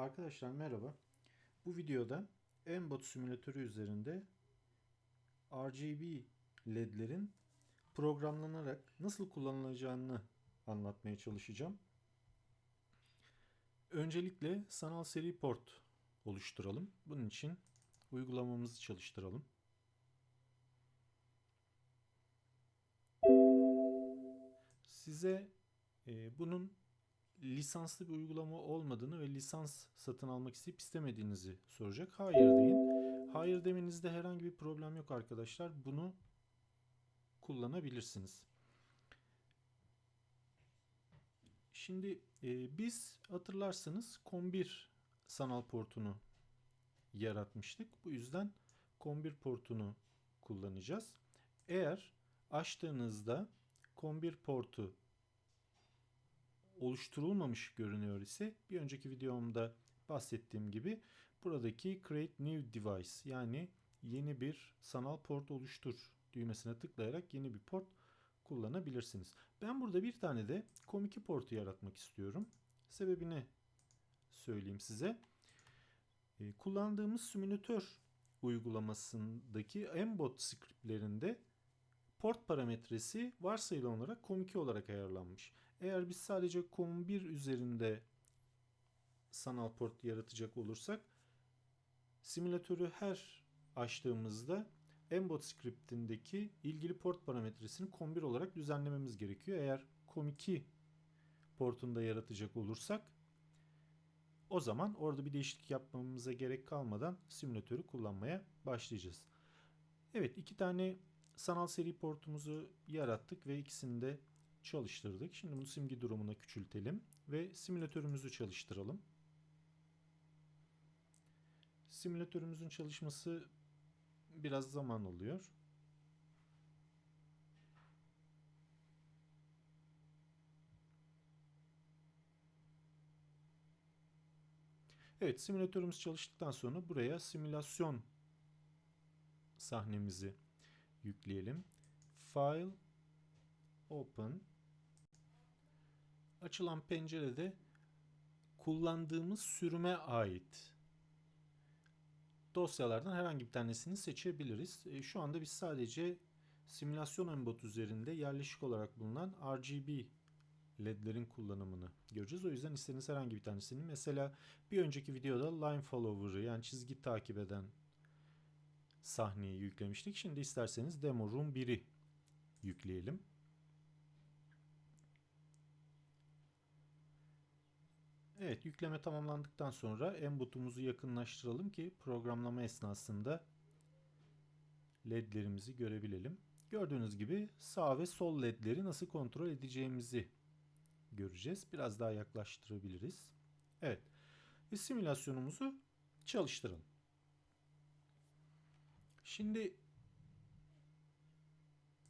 Arkadaşlar merhaba. Bu videoda Mbot simülatörü üzerinde RGB ledlerin programlanarak nasıl kullanılacağını anlatmaya çalışacağım. Öncelikle sanal seri port oluşturalım. Bunun için uygulamamızı çalıştıralım. Size e, bunun lisanslı bir uygulama olmadığını ve lisans satın almak isteyip istemediğinizi soracak. Hayır deyin. Hayır demenizde herhangi bir problem yok arkadaşlar. Bunu kullanabilirsiniz. Şimdi e, biz hatırlarsanız COM1 sanal portunu yaratmıştık. Bu yüzden COM1 portunu kullanacağız. Eğer açtığınızda COM1 portu oluşturulmamış görünüyor ise bir önceki videomda bahsettiğim gibi buradaki Create New Device yani yeni bir sanal port oluştur düğmesine tıklayarak yeni bir port kullanabilirsiniz. Ben burada bir tane de Com2 portu yaratmak istiyorum. Sebebini söyleyeyim size. Ee, kullandığımız simülatör uygulamasındaki Mbot scriptlerinde port parametresi varsayılan olarak COM2 olarak ayarlanmış. Eğer biz sadece COM1 üzerinde sanal port yaratacak olursak simülatörü her açtığımızda Mbot scriptindeki ilgili port parametresini COM1 olarak düzenlememiz gerekiyor. Eğer COM2 portunda yaratacak olursak o zaman orada bir değişiklik yapmamıza gerek kalmadan simülatörü kullanmaya başlayacağız. Evet iki tane sanal seri portumuzu yarattık ve ikisini de çalıştırdık. Şimdi bunu simge durumuna küçültelim ve simülatörümüzü çalıştıralım. Simülatörümüzün çalışması biraz zaman alıyor. Evet simülatörümüz çalıştıktan sonra buraya simülasyon sahnemizi yükleyelim. File Open açılan pencerede kullandığımız sürüme ait dosyalardan herhangi bir tanesini seçebiliriz. E, şu anda biz sadece simülasyon embot üzerinde yerleşik olarak bulunan RGB ledlerin kullanımını göreceğiz. O yüzden istediğiniz herhangi bir tanesini mesela bir önceki videoda line follower'ı yani çizgi takip eden sahneyi yüklemiştik. Şimdi isterseniz demo room 1'i yükleyelim. Evet yükleme tamamlandıktan sonra embutumuzu yakınlaştıralım ki programlama esnasında ledlerimizi görebilelim. Gördüğünüz gibi sağ ve sol ledleri nasıl kontrol edeceğimizi göreceğiz. Biraz daha yaklaştırabiliriz. Evet. Ve simülasyonumuzu çalıştıralım. Şimdi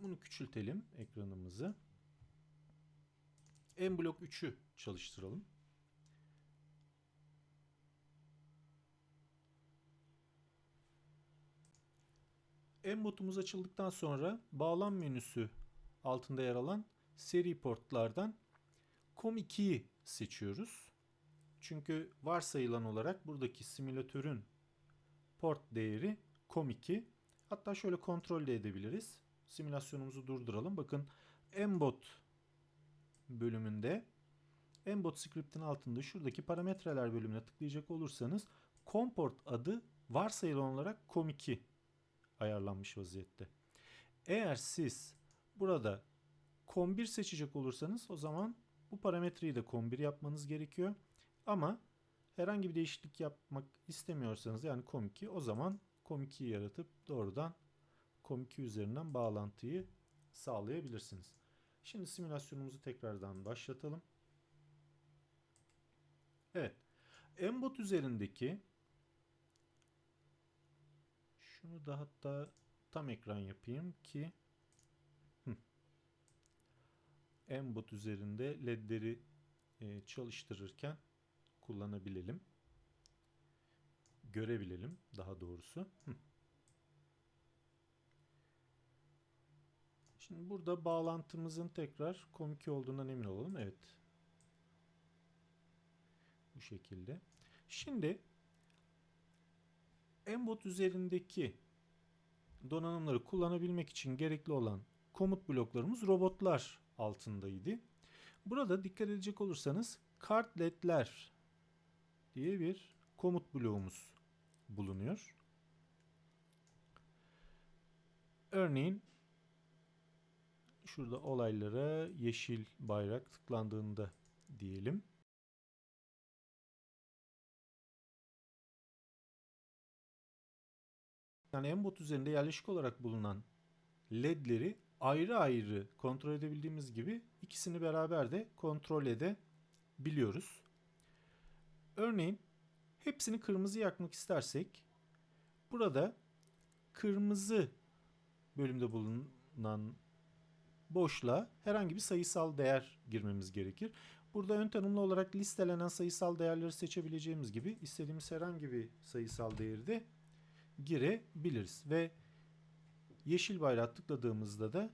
bunu küçültelim ekranımızı. En blok 3'ü çalıştıralım. Embot'umuz açıldıktan sonra bağlam menüsü altında yer alan seri portlardan COM2'yi seçiyoruz. Çünkü varsayılan olarak buradaki simülatörün port değeri COM2. Hatta şöyle kontrol de edebiliriz. Simülasyonumuzu durduralım. Bakın Mbot bölümünde Mbot script'in altında şuradaki parametreler bölümüne tıklayacak olursanız comport adı varsayılan olarak COM2 ayarlanmış vaziyette. Eğer siz burada COM1 seçecek olursanız o zaman bu parametreyi de COM1 yapmanız gerekiyor. Ama herhangi bir değişiklik yapmak istemiyorsanız yani COM2 o zaman COM2'yi yaratıp doğrudan COM2 üzerinden bağlantıyı sağlayabilirsiniz. Şimdi simülasyonumuzu tekrardan başlatalım. Evet. Mbot üzerindeki şunu da hatta tam ekran yapayım ki Mbot üzerinde ledleri e, çalıştırırken kullanabilelim. Görebilelim daha doğrusu. Şimdi burada bağlantımızın tekrar COM2 olduğundan emin olalım. Evet. Bu şekilde. Şimdi Mbot üzerindeki donanımları kullanabilmek için gerekli olan komut bloklarımız robotlar altındaydı. Burada dikkat edecek olursanız kartletler diye bir komut bloğumuz bulunuyor. Örneğin şurada olaylara yeşil bayrak tıklandığında diyelim. Yani Mbot üzerinde yerleşik olarak bulunan ledleri ayrı ayrı kontrol edebildiğimiz gibi ikisini beraber de kontrol edebiliyoruz. Örneğin hepsini kırmızı yakmak istersek burada kırmızı bölümde bulunan boşluğa herhangi bir sayısal değer girmemiz gerekir. Burada ön tanımlı olarak listelenen sayısal değerleri seçebileceğimiz gibi istediğimiz herhangi bir sayısal değeri de girebiliriz. Ve yeşil bayrağı tıkladığımızda da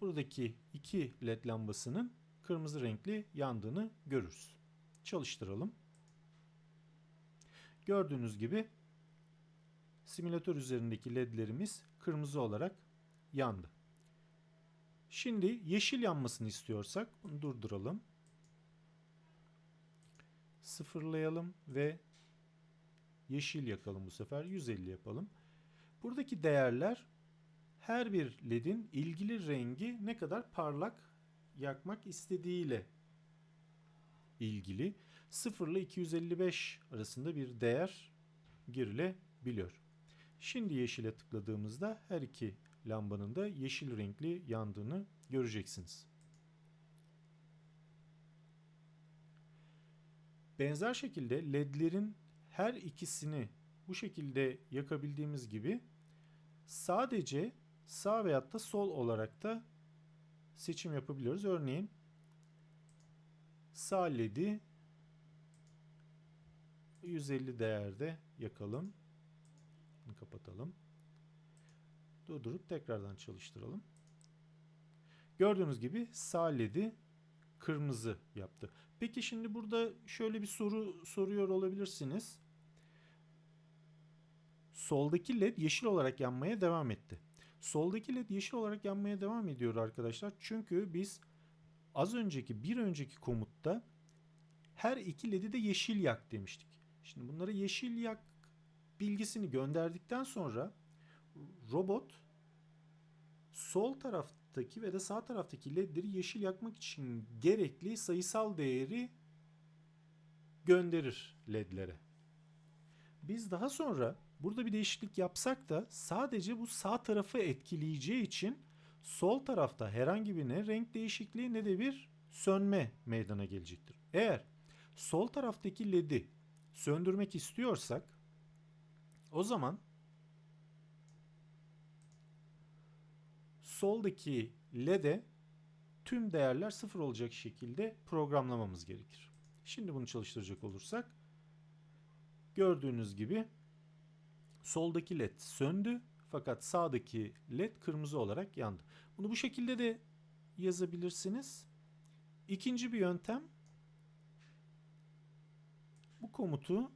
buradaki iki led lambasının kırmızı renkli yandığını görürüz. Çalıştıralım. Gördüğünüz gibi simülatör üzerindeki ledlerimiz kırmızı olarak yandı. Şimdi yeşil yanmasını istiyorsak bunu durduralım. Sıfırlayalım ve yeşil yakalım bu sefer. 150 yapalım. Buradaki değerler her bir ledin ilgili rengi ne kadar parlak yakmak istediğiyle ilgili 0 ile 255 arasında bir değer girilebiliyor. Şimdi yeşile tıkladığımızda her iki lambanın da yeşil renkli yandığını göreceksiniz. Benzer şekilde ledlerin her ikisini bu şekilde yakabildiğimiz gibi sadece sağ veyahut da sol olarak da seçim yapabiliyoruz. Örneğin sağ ledi 150 değerde yakalım. Bunu kapatalım. Durdurup tekrardan çalıştıralım. Gördüğünüz gibi sağ ledi kırmızı yaptı. Peki şimdi burada şöyle bir soru soruyor olabilirsiniz. Soldaki led yeşil olarak yanmaya devam etti. Soldaki led yeşil olarak yanmaya devam ediyor arkadaşlar. Çünkü biz az önceki bir önceki komutta her iki ledi de yeşil yak demiştik. Şimdi bunları yeşil yak bilgisini gönderdikten sonra robot sol taraftaki ve de sağ taraftaki ledleri yeşil yakmak için gerekli sayısal değeri gönderir ledlere. Biz daha sonra burada bir değişiklik yapsak da sadece bu sağ tarafı etkileyeceği için sol tarafta herhangi bir ne renk değişikliği ne de bir sönme meydana gelecektir. Eğer sol taraftaki ledi söndürmek istiyorsak o zaman soldaki LED'e tüm değerler sıfır olacak şekilde programlamamız gerekir. Şimdi bunu çalıştıracak olursak gördüğünüz gibi soldaki led söndü fakat sağdaki led kırmızı olarak yandı. Bunu bu şekilde de yazabilirsiniz. İkinci bir yöntem bu komutu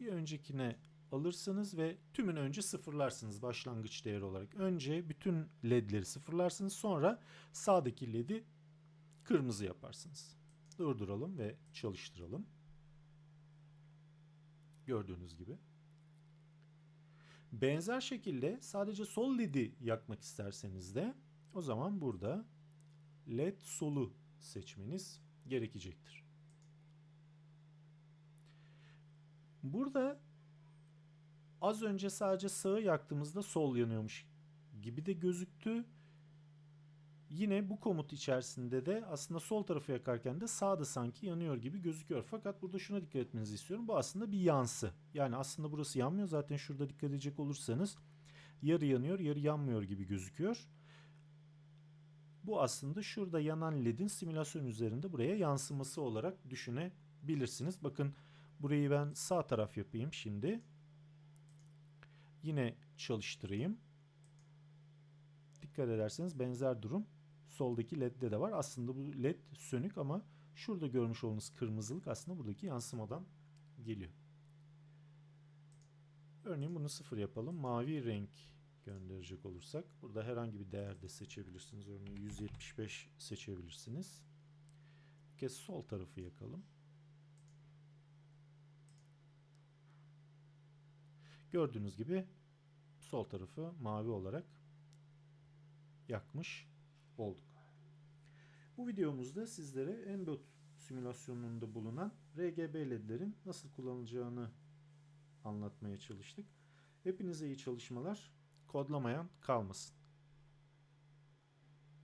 bir öncekine alırsınız ve tümünü önce sıfırlarsınız başlangıç değeri olarak. Önce bütün ledleri sıfırlarsınız sonra sağdaki ledi kırmızı yaparsınız. Durduralım ve çalıştıralım. Gördüğünüz gibi. Benzer şekilde sadece sol ledi yakmak isterseniz de o zaman burada led solu seçmeniz gerekecektir. Burada az önce sadece sağı yaktığımızda sol yanıyormuş gibi de gözüktü. Yine bu komut içerisinde de aslında sol tarafı yakarken de sağda sanki yanıyor gibi gözüküyor. Fakat burada şuna dikkat etmenizi istiyorum. Bu aslında bir yansı. Yani aslında burası yanmıyor. Zaten şurada dikkat edecek olursanız yarı yanıyor yarı yanmıyor gibi gözüküyor. Bu aslında şurada yanan ledin simülasyon üzerinde buraya yansıması olarak düşünebilirsiniz. Bakın burayı ben sağ taraf yapayım şimdi. Yine çalıştırayım. Dikkat ederseniz benzer durum soldaki ledde de var. Aslında bu led sönük ama Şurada görmüş olduğunuz kırmızılık aslında buradaki yansımadan geliyor. Örneğin bunu sıfır yapalım. Mavi renk gönderecek olursak burada herhangi bir değer de seçebilirsiniz. Örneğin 175 seçebilirsiniz. Bir kez sol tarafı yakalım. Gördüğünüz gibi sol tarafı mavi olarak yakmış olduk. Bu videomuzda sizlere Embed simülasyonunda bulunan RGB ledlerin nasıl kullanılacağını anlatmaya çalıştık. Hepinize iyi çalışmalar. Kodlamayan kalmasın.